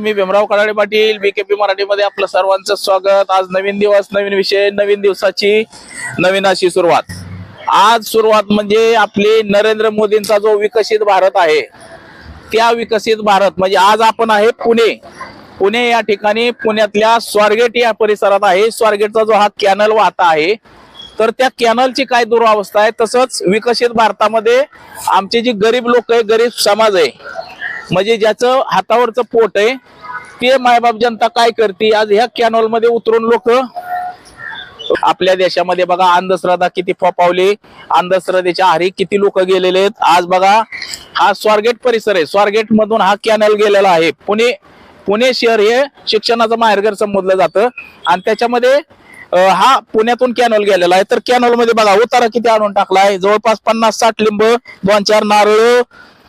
मी Bhimrao Kadale Patil B K P मराठीमध्ये आपलं सर्वांचं स्वागत. आज नवीन दिवस नवीन विषय नवीन दिवसाची नवीन अशी सुरुवात. आज सुरुवात म्हणजे आपली नरेंद्र मोदींचा जो विकसित भारत आहे त्या विकसित भारत म्हणजे आज आपण आहे पुणे. पुणे या ठिकाणी पुण्यातल्या स्वारगेट या परिसरात आहे. स्वारगेटचा जो हा कॅनल वाहता आहे तर त्या कॅनलची काय दुरावस्था आहे तसंच विकसित भारतामध्ये आमचे जी गरीब लोक आहे गरीब समाज आहे म्हणजे ज्याचं हातावरचं पोट आहे ते मायबाप जनता काय करते? आज ह्या कॅनॉलमध्ये उतरून लोक आपल्या देशामध्ये बघा अंधश्रद्धा किती फोपावली अंधश्रद्धेच्या आहारी किती लोक गेलेले आहेत. आज बघा हा स्वारगेट परिसर आहे. स्वारगेट मधून हा कॅनल गेलेला आहे. पुणे पुणे शहर हे शिक्षणाचं माहेरघर संबोधलं जातं. आणि त्याच्यामध्ये हा पुण्यातून कॅनल गेलेला आहे. तर कॅनॉलमध्ये बघा उतारा किती आणून टाकला आहे जवळपास पन्नास साठ लिंब दोन चार नारळ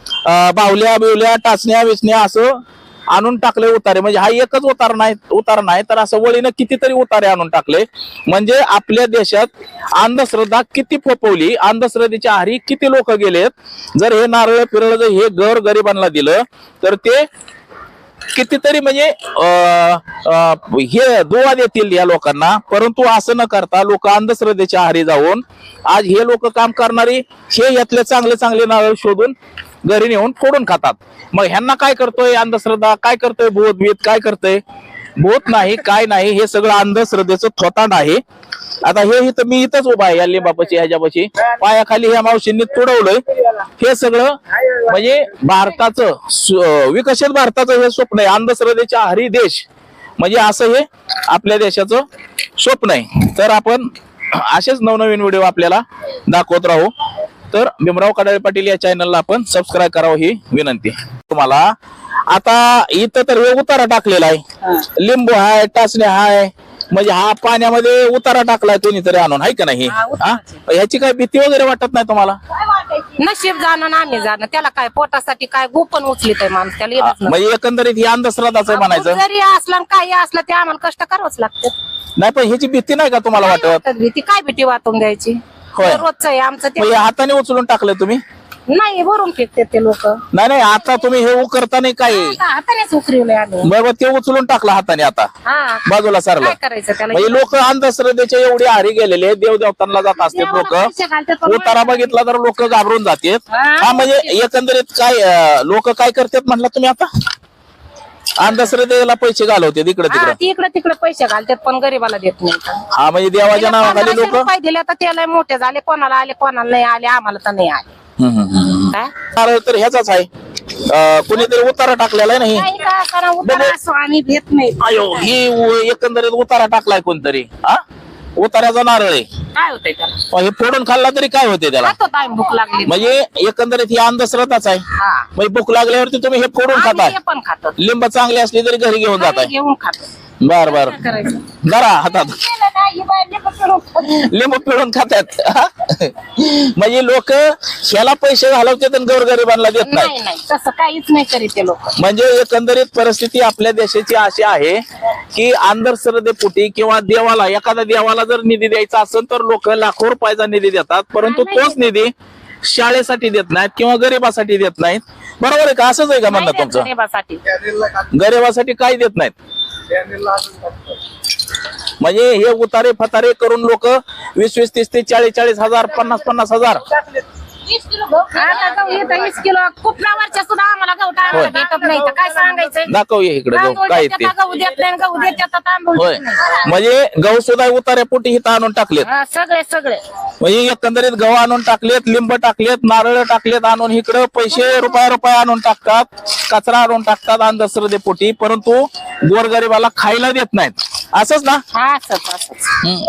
बावल्या बाहुल्या बिवल्या टाचण्या विचण्या असं आणून टाकले उतारे. म्हणजे हा एकच उतार नाही उतार नाही तर असं वळीनं कितीतरी उतारे आणून टाकले. म्हणजे आपल्या देशात अंधश्रद्धा किती फोपवली अंधश्रद्धेच्या आहारी किती लोक गेलेत. जर हे नारळ पिरळ जर हे घर गरिबांना दिलं तर ते कितीतरी म्हणजे अं, अं, हे दुवा देतील या लोकांना. परंतु असं न करता लोक अंधश्रद्धेच्या आहारी जाऊन आज हे लोक काम करणारी हे यातले चांगले चांगले नारळ शोधून घरी नेऊन फोडून खातात. मग ह्यांना काय करतोय अंधश्रद्धा? काय करतोय भूत भीत काय करतोय? भूत नाही काय नाही हे सगळं अंधश्रद्धेचं थोतांड आहे. आता हे इथं मी इथंच उभा आहे या लिंबापाशी ह्याच्यापाशी. पायाखाली ह्या मावशींनी तुडवलंय. हे सगळं म्हणजे भारताचं विकसित भारताचं हे स्वप्न आहे. अंधश्रद्धेच्या हरी देश. म्हणजे असं हे आपल्या देशाचं स्वप्न आहे. तर आपण असेच नवनवीन व्हिडिओ आपल्याला दाखवत राहू. तर भीमराव कडाळे पाटील या चॅनलला आपण सबस्क्राईब करावं ही विनंती तुम्हाला आता इथं तर उतारा टाकलेला आहे. लिंबू हाय टाचण्या हाय म्हणजे हा पाण्यामध्ये उतारा टाकलाय कोणीतरी आणून आहे का नाही? हा, हा? ह्याची काय भीती वगैरे वाटत नाही तुम्हाला? नशीब जाणं ना आम्ही जाणं. त्याला काय पोटासाठी काय गोपन उचलित आहे माणूस त्याला हा, म्हणजे एकंदरीत ही अंधश्रद्धाच आहे. म्हणायचं. जरी असलं आणि काही असलं ते आम्हाला कष्ट करावंच लागतं नाही पण ह्याची भीती नाही का तुम्हाला वाटत? वाटत भीती? काय भीती वाटून द्यायची? होय. रोजचं आहे आमचं ते. हाताने उचलून टाकलं तुम्ही? नाही भरून फेकते ते लोक. नाही नाही आता तुम्ही हे करता नाही काय हातानेच उकरवलंय आम्ही. बरोबर ते उचलून टाकलं हाताने आता. हा. बाजूला सरलं. काय करायचं त्याला? म्हणजे लोक अंधश्रद्धेच्या एवढी आहारी गेलेले आहेत, देवदेवतांना जात असतात देवाला लोक. पैसे घालतात पण उतारा बघितला तर लोक घाबरून जातात. हा. हा म्हणजे एकंदरीत काय लोक काय करतात म्हटलं तुम्ही आता? अंधश्रद्धेला पैसे घालवतात इकडे हा तिकडे. इकडे तिकडे पैसे घालतात पण गरीबाला देत नाही. हा म्हणजे देवाच्या नावाखाली लोक? रुपये दिले तर त्याला मोठे झाले कोणाला आले कोणाला नाही आले आम्हाला तर नाही आले. काय? नारळ तर ह्याचाच आहे. अं, कुणीतरी उतारा टाकलेला आहे नाही काही का करा उतारा असो आम्ही भेट नाही. अयो ही उ- एकंदरीत उतारा टाकलाय कोणतरी. हा? उतार्याचा नारळ आहे. काय होतंय त्याला? मग हे फोडून खाल्ला तरी काय होते त्याला? खातो भूक लागली? म्हणजे एकंदरीत ही अंधश्रद्धाच आहे. हा. म्हणजे भूक लागल्यावरती तुम्ही हे फोडून आम्ही खाताय. हे पण खातो. लिंब चांगली असली तरी घरी घेऊन जाताय. घेऊन खातो. बर बर. करायचं? जरा हातात. लिंब पिळून खातात. हा? म्हणजे लोक ह्याला पैसे घालवतात आणि गोरगरिबांना देत नाही नाही नाही तसं काहीच नाही करीत ते लोक. म्हणजे एकंदरीत परिस्थिती आपल्या देशाची अशी आहे की अंधश्रद्धेपोटी किंवा देवाला एखाद्या देवाला जर निधी द्यायचा असेल तर लोक लाखो रुपयाचा निधी देतात परंतु तोच निधी शाळेसाठी देत नाहीत किंवा गरिबासाठी देत नाहीत. बरोबर आहे का? असंच आहे का म्हणणं तुमचं? गरीबासाठी. गरिबासाठी. काही देत नाहीत. म्हणजे हे उतारे फतारे करून लोक वीस वीस तीस तीस चाळीस चाळीस हजार पन्नास पन्नास हजार. आता गहू येतं वीस किलो. कुठल्या वर्षा सुद्धा आम्हाला गहू टायमाला भेटत नाही. तर काय सांगायचंय? दाखव ये इकडे तांदूळ काय देतात ते? तर गहू देत नाही गहू देतात तर तांदूळ होय. देत नाही. म्हणजे गहू सुद्धा उतारे पोटी इथं आणून टाकलेत. हा, सगळे सगळे. म्हणजे एकंदरीत गहू आणून टाकलेत लिंब टाकलेत नारळ टाकलेत आणून इकडं पैसे रुपया रुपया आणून टाकतात. कचरा आणून टाकतात अंधश्रद्धेपोटी परंतु गोरगरिबाला खायला देत नाहीत. असंच ना हा असंच असंच हम्म.